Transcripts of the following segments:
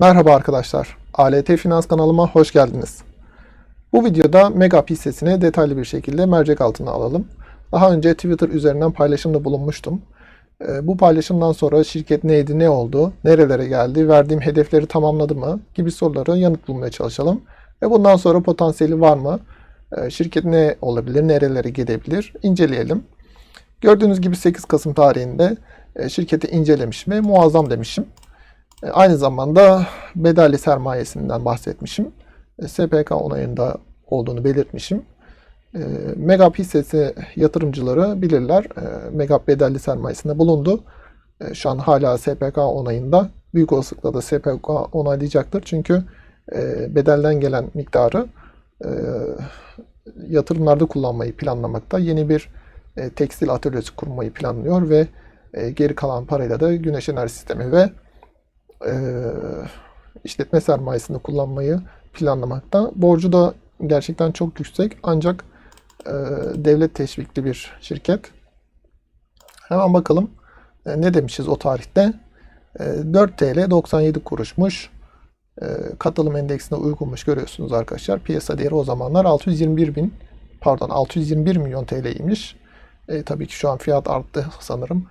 Merhaba arkadaşlar. ALT Finans kanalıma hoş geldiniz. Bu videoda Megap hissesini detaylı bir şekilde mercek altına alalım. Daha önce Twitter üzerinden paylaşımda bulunmuştum. Ee, Bu paylaşımdan sonra şirket neydi, ne oldu, nerelere geldi, verdiğim hedefleri tamamladı mı gibi sorulara yanıt bulmaya çalışalım. Ve bundan sonra potansiyeli var mı? Ee, Şirket ne olabilir, nerelere gidebilir inceleyelim. Gördüğünüz gibi 8 Kasım tarihinde e, şirketi incelemişim ve muazzam demişim. E, Aynı zamanda bedelli sermayesinden bahsetmişim. E, SPK onayında olduğunu belirtmişim. E, Megap hissesi yatırımcıları bilirler. Megap bedelli sermayesinde bulundu. Şu an hala SPK onayında. Büyük olasılıkla da SPK onaylayacaktır. Çünkü bedelden gelen miktarı yatırımlarda kullanmayı planlamakta. Yeni bir tekstil atölyesi kurmayı planlıyor ve geri kalan parayla da güneş enerji sistemi ve e, işletme sermayesini kullanmayı planlamakta. Borcu da gerçekten çok yüksek ancak e, devlet teşvikli bir şirket. Hemen bakalım e, ne demişiz o tarihte. E, 4 TL 97 kuruşmuş. E, katılım endeksine uygunmuş görüyorsunuz arkadaşlar. Piyasa değeri o zamanlar 621 bin pardon 621 milyon TL'ymiş. E, tabii ki şu an fiyat arttı sanırım.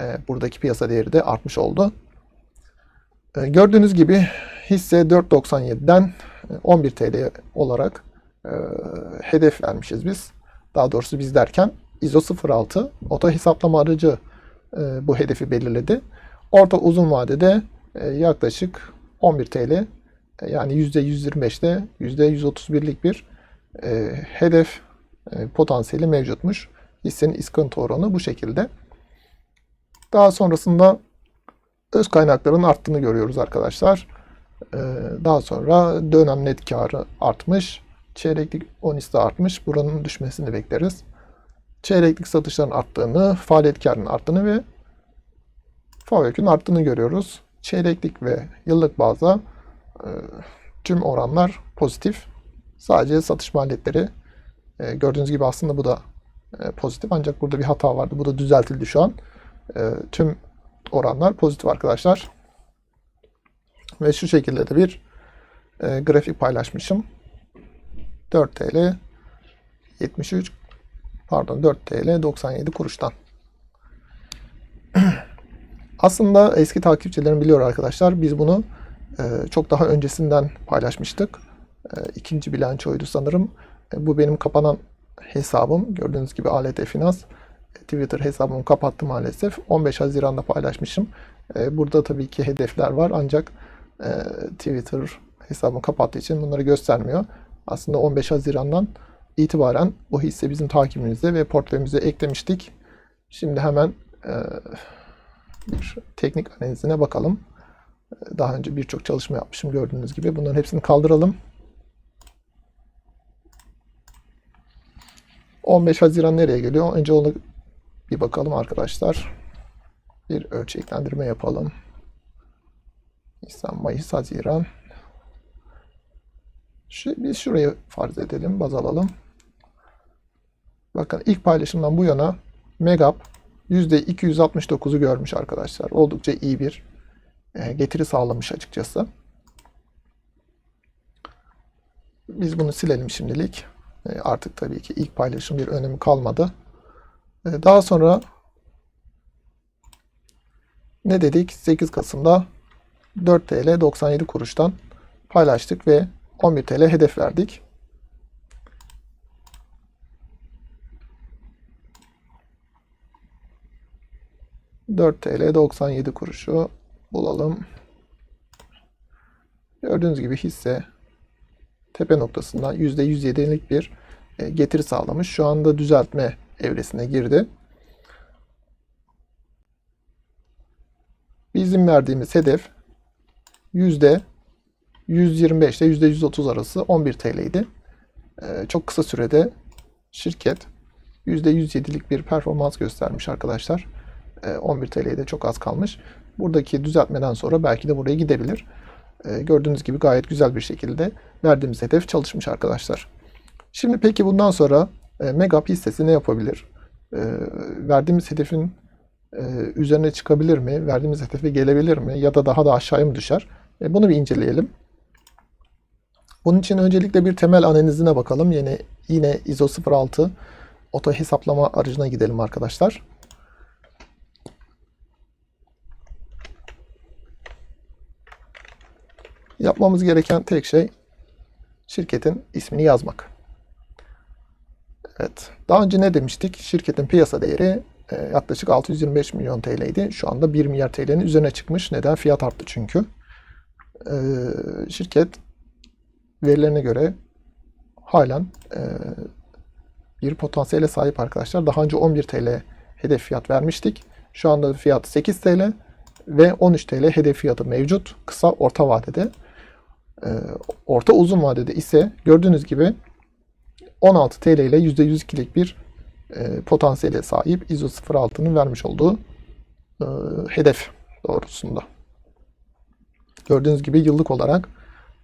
E, buradaki piyasa değeri de artmış oldu. E, Gördüğünüz gibi hisse 4.97'den 11 TL olarak e, hedef vermişiz biz. Daha doğrusu biz derken ISO 06 oto hesaplama aracı e, bu hedefi belirledi. Orta uzun vadede yaklaşık 11 TL yani %125'te %131'lik bir hedef potansiyeli mevcutmuş. Hissenin iskonto oranı bu şekilde. Daha sonrasında öz kaynakların arttığını görüyoruz arkadaşlar. Ee, Daha sonra dönem net karı artmış. Çeyreklik onisi de artmış. Buranın düşmesini bekleriz. Çeyreklik satışların arttığını, faaliyet karının arttığını ve FAVÖK'ün arttığını görüyoruz. Çeyreklik ve yıllık bazda e, tüm oranlar pozitif. Sadece satış maliyetleri e, gördüğünüz gibi aslında bu da e, pozitif. Ancak burada bir hata vardı. Bu da düzeltildi şu an. Tüm oranlar pozitif arkadaşlar. Ve şu şekilde de bir e, grafik paylaşmışım. 4 TL 73 pardon 4 TL 97 kuruştan. Aslında eski takipçilerim biliyor arkadaşlar. Biz bunu e, çok daha öncesinden paylaşmıştık. E, ikinci bilançoydu sanırım. E, bu benim kapanan hesabım. Gördüğünüz gibi ALT Finans. Twitter hesabımı kapattım maalesef. 15 Haziran'da paylaşmışım. E, Burada tabii ki hedefler var ancak e, Twitter hesabımı kapattığı için bunları göstermiyor. Aslında 15 Haziran'dan itibaren bu hisse bizim takibimizde ve portföyümüze eklemiştik. Şimdi hemen e, bir teknik analizine bakalım. E, Daha önce birçok çalışma yapmışım gördüğünüz gibi. Bunların hepsini kaldıralım. 15 Haziran nereye geliyor? Önce onu bir bakalım arkadaşlar. Bir ölçeklendirme yapalım. Nisan, Mayıs, Haziran. Şu, biz şurayı farz edelim, baz alalım. Bakın ilk paylaşımdan bu yana Megap %269'u görmüş arkadaşlar. Oldukça iyi bir e, getiri sağlamış açıkçası. Biz bunu silelim şimdilik. E, Artık tabii ki ilk paylaşım bir önemi kalmadı. E, Daha sonra ne dedik? 8 Kasım'da 4 TL 97 kuruştan paylaştık ve 11 TL hedef verdik. Dört TL 97 kuruşu bulalım. Gördüğünüz gibi hisse tepe noktasından %107'lik bir e, getiri sağlamış. Şu anda düzeltme evresine girdi. Bizim verdiğimiz hedef yüzde 125 ile %130 arası 11 TL idi. Ee, çok kısa sürede şirket %107'lik bir performans göstermiş arkadaşlar. Ee, 11 TL'ye de çok az kalmış. Buradaki düzeltmeden sonra belki de buraya gidebilir. Ee, gördüğünüz gibi gayet güzel bir şekilde verdiğimiz hedef çalışmış arkadaşlar. Şimdi peki bundan sonra Megap hissesi ne yapabilir? E, verdiğimiz hedefin e, üzerine çıkabilir mi? Verdiğimiz hedefe gelebilir mi? Ya da daha da aşağıya mı düşer? E, bunu bir inceleyelim. Bunun için öncelikle bir temel analizine bakalım. Yine yine ISO 06 oto hesaplama aracına gidelim arkadaşlar. Yapmamız gereken tek şey şirketin ismini yazmak. Evet. Daha önce ne demiştik? Şirketin piyasa değeri e, yaklaşık 625 milyon TL'ydi. Şu anda 1 milyar TL'nin üzerine çıkmış. Neden? Fiyat arttı çünkü. E, şirket verilerine göre halen e, bir potansiyele sahip arkadaşlar. Daha önce 11 TL hedef fiyat vermiştik. Şu anda fiyat 8 TL ve 13 TL hedef fiyatı mevcut. Kısa orta vadede. Orta uzun vadede ise gördüğünüz gibi 16 TL ile %102'lik bir e, potansiyele sahip ISO 06'nın vermiş olduğu e, hedef doğrultusunda. Gördüğünüz gibi yıllık olarak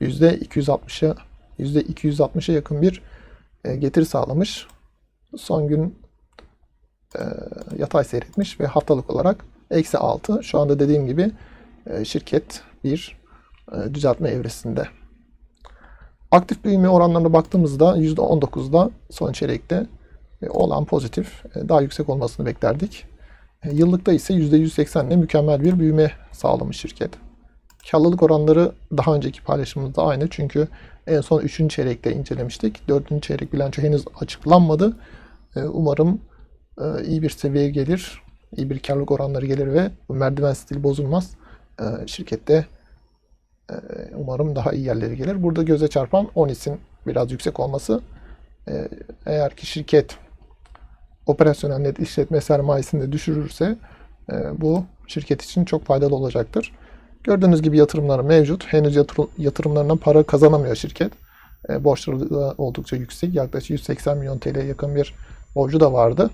%260'a %260'a yakın bir e, getiri sağlamış. Son gün e, yatay seyretmiş ve haftalık olarak eksi 6. Şu anda dediğim gibi e, şirket bir e, düzeltme evresinde. Aktif büyüme oranlarına baktığımızda %19'da son çeyrekte e, olan pozitif e, daha yüksek olmasını beklerdik. E, Yıllıkta ise %180 ile mükemmel bir büyüme sağlamış şirket. Karlılık oranları daha önceki paylaşımımızda aynı çünkü en son 3. çeyrekte incelemiştik. 4. çeyrek bilanço henüz açıklanmadı. Umarım iyi bir seviyeye gelir, iyi bir karlılık oranları gelir ve merdiven stili bozulmaz. Şirkette umarım daha iyi yerlere gelir. Burada göze çarpan ONIS'in biraz yüksek olması. Eğer ki şirket operasyonel net işletme sermayesini de düşürürse bu şirket için çok faydalı olacaktır. Gördüğünüz gibi yatırımları mevcut. Henüz yatır, yatırımlarından para kazanamıyor şirket. E, borçları da oldukça yüksek. Yaklaşık 180 milyon TL'ye yakın bir borcu da vardı.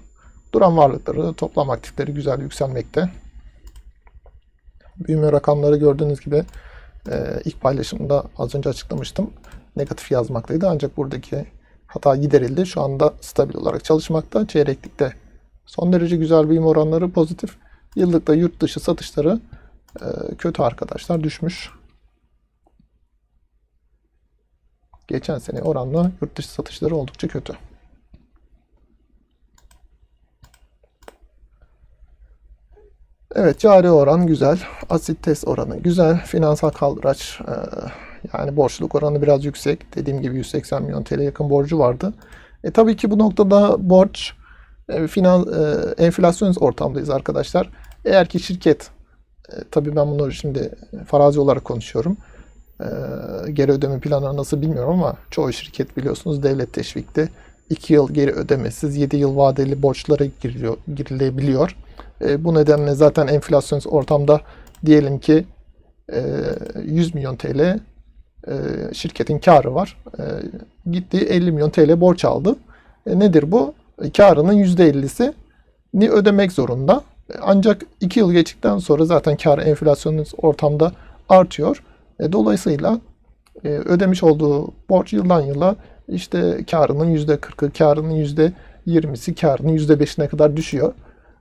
Duran varlıkları, toplam aktifleri güzel yükselmekte. Büyüme rakamları gördüğünüz gibi e, ilk paylaşımda az önce açıklamıştım. Negatif yazmaktaydı ancak buradaki hata giderildi. Şu anda stabil olarak çalışmakta. Çeyreklikte son derece güzel büyüme oranları pozitif. Yıllıkta yurt dışı satışları e, kötü arkadaşlar düşmüş. Geçen sene oranla yurt dışı satışları oldukça kötü. Evet cari oran güzel. Asit test oranı güzel. Finansal kaldıraç e, yani borçluluk oranı biraz yüksek. Dediğim gibi 180 milyon TL yakın borcu vardı. E, tabii ki bu noktada borç e, finan, e, enflasyon ortamdayız arkadaşlar. Eğer ki şirket e, tabii ben bunu şimdi farazi olarak konuşuyorum. E, geri ödeme planları nasıl bilmiyorum ama çoğu şirket biliyorsunuz devlet teşvikte 2 yıl geri ödemesiz 7 yıl vadeli borçlara giriliyor, girilebiliyor. E, bu nedenle zaten enflasyon ortamda diyelim ki e, 100 milyon TL e, şirketin karı var. E, gitti 50 milyon TL borç aldı. E, nedir bu? E, karının %50'si ni ödemek zorunda. Ancak 2 yıl geçtikten sonra zaten kar enflasyonun ortamda artıyor. E, dolayısıyla e, ödemiş olduğu borç yıldan yıla işte karının %40'ı, karının %20'si, karının %5'ine kadar düşüyor.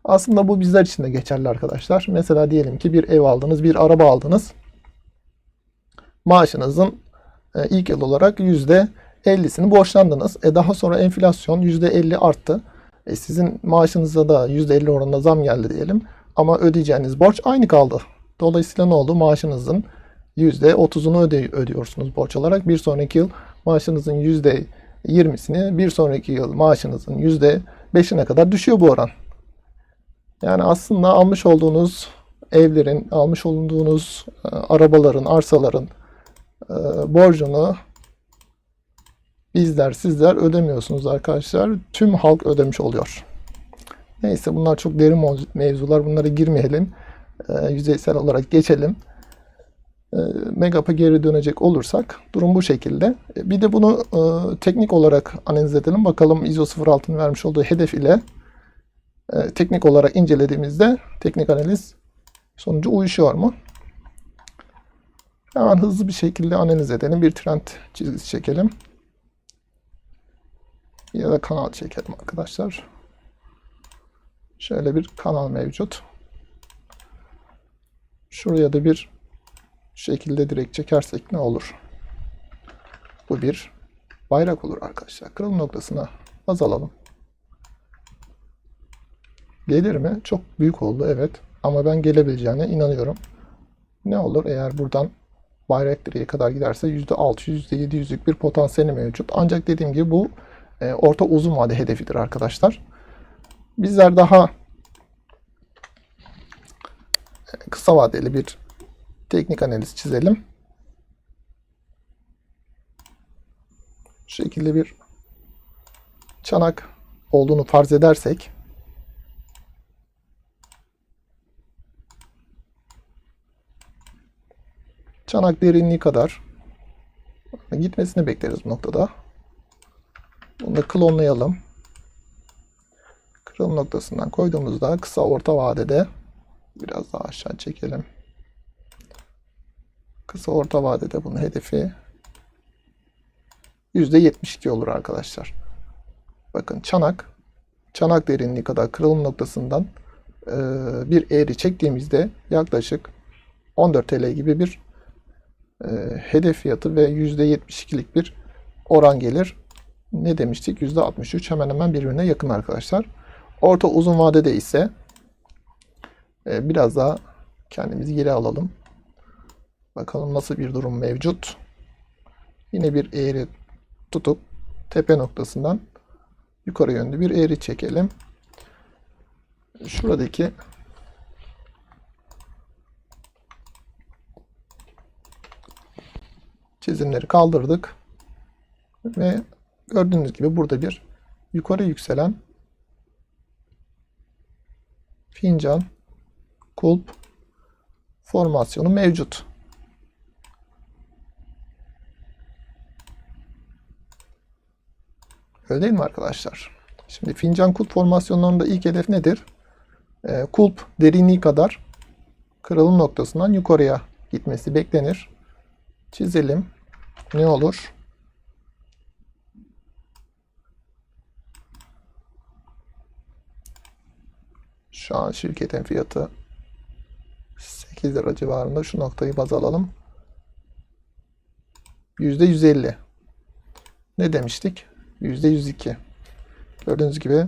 Aslında bu bizler için de geçerli arkadaşlar. Mesela diyelim ki bir ev aldınız, bir araba aldınız. Maaşınızın e, ilk yıl olarak %50'sini borçlandınız. E daha sonra enflasyon %50 arttı. E sizin maaşınıza da %50 oranında zam geldi diyelim. Ama ödeyeceğiniz borç aynı kaldı. Dolayısıyla ne oldu? Maaşınızın %30'unu öde ödüyorsunuz borç olarak. Bir sonraki yıl maaşınızın %20'sini, bir sonraki yıl maaşınızın %5'ine kadar düşüyor bu oran. Yani aslında almış olduğunuz evlerin, almış olduğunuz e, arabaların, arsaların e, borcunu bizler, sizler ödemiyorsunuz arkadaşlar. Tüm halk ödemiş oluyor. Neyse bunlar çok derin mevzular. Bunlara girmeyelim. E, yüzeysel olarak geçelim. E, Megap'a geri dönecek olursak durum bu şekilde. E, bir de bunu e, teknik olarak analiz edelim. Bakalım ISO 06'nın vermiş olduğu hedef ile teknik olarak incelediğimizde teknik analiz sonucu uyuşuyor mu? Hemen hızlı bir şekilde analiz edelim. Bir trend çizgisi çekelim. Ya da kanal çekelim arkadaşlar. Şöyle bir kanal mevcut. Şuraya da bir Şekilde direkt çekersek ne olur? Bu bir bayrak olur arkadaşlar. Kırılım noktasına baz alalım. Gelir mi? Çok büyük oldu evet. Ama ben gelebileceğine inanıyorum. Ne olur eğer buradan bayrak direğe kadar giderse %600, %700'lük bir potansiyeli mevcut. Ancak dediğim gibi bu e, orta uzun vade hedefidir arkadaşlar. Bizler daha e, kısa vadeli bir teknik analiz çizelim. Şu şekilde bir çanak olduğunu farz edersek çanak derinliği kadar gitmesini bekleriz bu noktada. Bunu da klonlayalım. Kırılım noktasından koyduğumuzda kısa orta vadede biraz daha aşağı çekelim. Kısa orta vadede bunun hedefi %72 olur arkadaşlar. Bakın çanak çanak derinliği kadar kırılım noktasından e, bir eğri çektiğimizde yaklaşık 14 TL gibi bir e, hedef fiyatı ve %72'lik bir oran gelir. Ne demiştik? %63 hemen hemen birbirine yakın arkadaşlar. Orta uzun vadede ise e, biraz daha kendimizi geri alalım. Bakalım nasıl bir durum mevcut. Yine bir eğri tutup tepe noktasından yukarı yönlü bir eğri çekelim. Şuradaki çizimleri kaldırdık. Ve gördüğünüz gibi burada bir yukarı yükselen fincan kulp formasyonu mevcut. Öyle değil mi arkadaşlar? Şimdi fincan kulp formasyonlarında ilk hedef nedir? Ee, kulp derinliği kadar kırılım noktasından yukarıya gitmesi beklenir. Çizelim. Ne olur? Şu an şirketin fiyatı 8 lira civarında. Şu noktayı baz alalım. %150. Ne demiştik? %102. Gördüğünüz gibi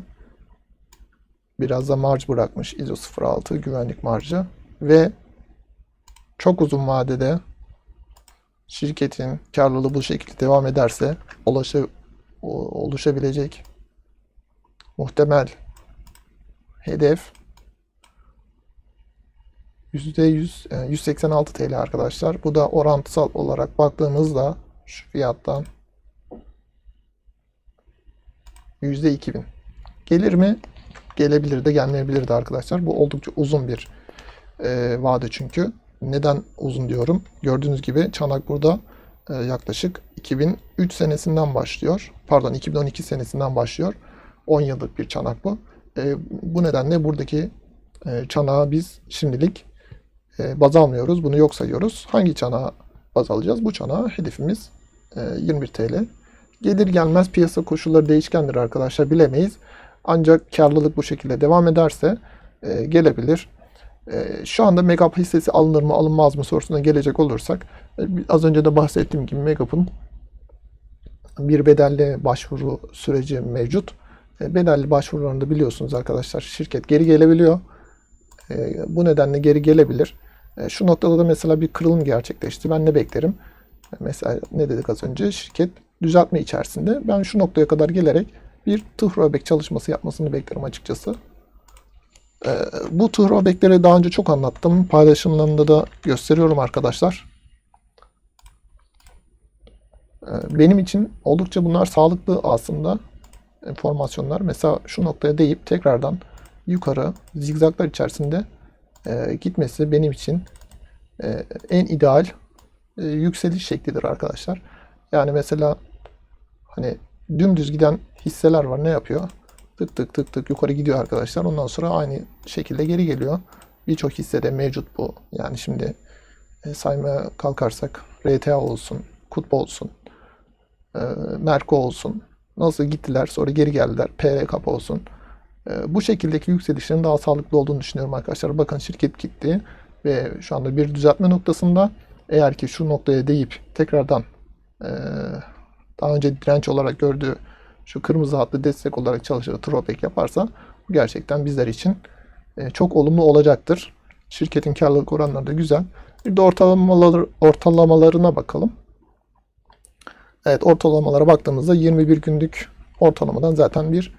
biraz da marj bırakmış ISO 06 güvenlik marjı ve çok uzun vadede şirketin karlılığı bu şekilde devam ederse ulaşa, oluşabilecek muhtemel hedef %100 186 TL arkadaşlar. Bu da orantısal olarak baktığımızda şu fiyattan %2000. Gelir mi? Gelebilir de gelmeyebilir de arkadaşlar. Bu oldukça uzun bir e, vade çünkü. Neden uzun diyorum? Gördüğünüz gibi çanak burada e, yaklaşık 2003 senesinden başlıyor. Pardon 2012 senesinden başlıyor. 10 yıllık bir çanak bu. E, bu nedenle buradaki e, çanağı biz şimdilik e, baz almıyoruz. Bunu yok sayıyoruz. Hangi çanağı baz alacağız? Bu çanağı hedefimiz e, 21 TL. Gelir gelmez piyasa koşulları değişkendir arkadaşlar bilemeyiz. Ancak karlılık bu şekilde devam ederse e, gelebilir. E, şu anda Megap hissesi alınır mı alınmaz mı sorusuna gelecek olursak e, az önce de bahsettiğim gibi Megap'ın bir bedelli başvuru süreci mevcut. E, bedelli başvurularında biliyorsunuz arkadaşlar şirket geri gelebiliyor. E, bu nedenle geri gelebilir. E, şu noktada da mesela bir kırılım gerçekleşti. Ben ne beklerim? E, mesela ne dedik az önce? Şirket düzeltme içerisinde. Ben şu noktaya kadar gelerek bir throwback çalışması yapmasını beklerim açıkçası. Ee, bu throwback'leri daha önce çok anlattım. Paylaşımlarımda da gösteriyorum arkadaşlar. Ee, benim için oldukça bunlar sağlıklı aslında formasyonlar. Mesela şu noktaya deyip tekrardan yukarı zigzaglar içerisinde e, gitmesi benim için e, en ideal e, yükseliş şeklidir arkadaşlar. Yani mesela hani dümdüz giden hisseler var. Ne yapıyor? Tık tık tık tık yukarı gidiyor arkadaşlar. Ondan sonra aynı şekilde geri geliyor. Birçok hissede mevcut bu. Yani şimdi e, saymaya kalkarsak RTA olsun, Kutba olsun, e, Merko olsun. Nasıl gittiler sonra geri geldiler. PR olsun. E, bu şekildeki yükselişlerin daha sağlıklı olduğunu düşünüyorum arkadaşlar. Bakın şirket gitti ve şu anda bir düzeltme noktasında eğer ki şu noktaya değip tekrardan daha önce direnç olarak gördüğü şu kırmızı hatlı destek olarak çalışır throwback yaparsa bu gerçekten bizler için e, çok olumlu olacaktır. Şirketin karlılık oranları da güzel. Bir de ortalamaları, ortalamalarına bakalım. Evet ortalamalara baktığımızda 21 günlük ortalamadan zaten bir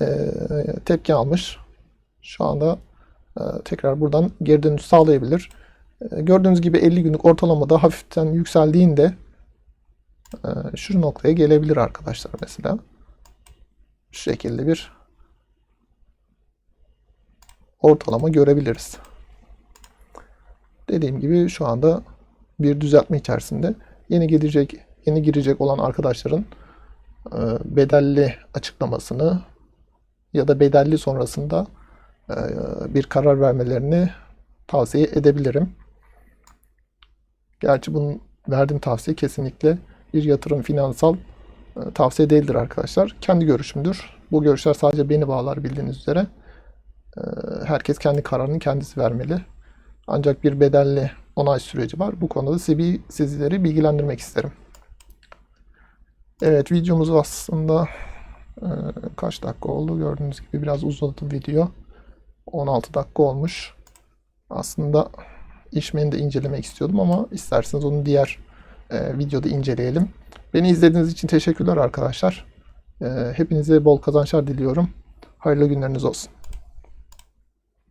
e, tepki almış. Şu anda e, tekrar buradan geri dönüş sağlayabilir. E, gördüğünüz gibi 50 günlük ortalamada hafiften yükseldiğinde şu noktaya gelebilir arkadaşlar mesela. Şu şekilde bir ortalama görebiliriz. Dediğim gibi şu anda bir düzeltme içerisinde. Yeni gelecek, yeni girecek olan arkadaşların e, bedelli açıklamasını ya da bedelli sonrasında e, bir karar vermelerini tavsiye edebilirim. Gerçi bunun verdiğim tavsiye kesinlikle bir yatırım finansal e, tavsiye değildir arkadaşlar. Kendi görüşümdür. Bu görüşler sadece beni bağlar bildiğiniz üzere. E, Herkes kendi kararını kendisi vermeli. Ancak bir bedelli onay süreci var. Bu konuda sizi, sizleri bilgilendirmek isterim. Evet videomuz aslında e, kaç dakika oldu gördüğünüz gibi biraz uzadı video. 16 dakika olmuş. Aslında işmeni de incelemek istiyordum ama isterseniz onu diğer e, videoda inceleyelim. Beni izlediğiniz için teşekkürler arkadaşlar. E, hepinize bol kazançlar diliyorum. Hayırlı günleriniz olsun.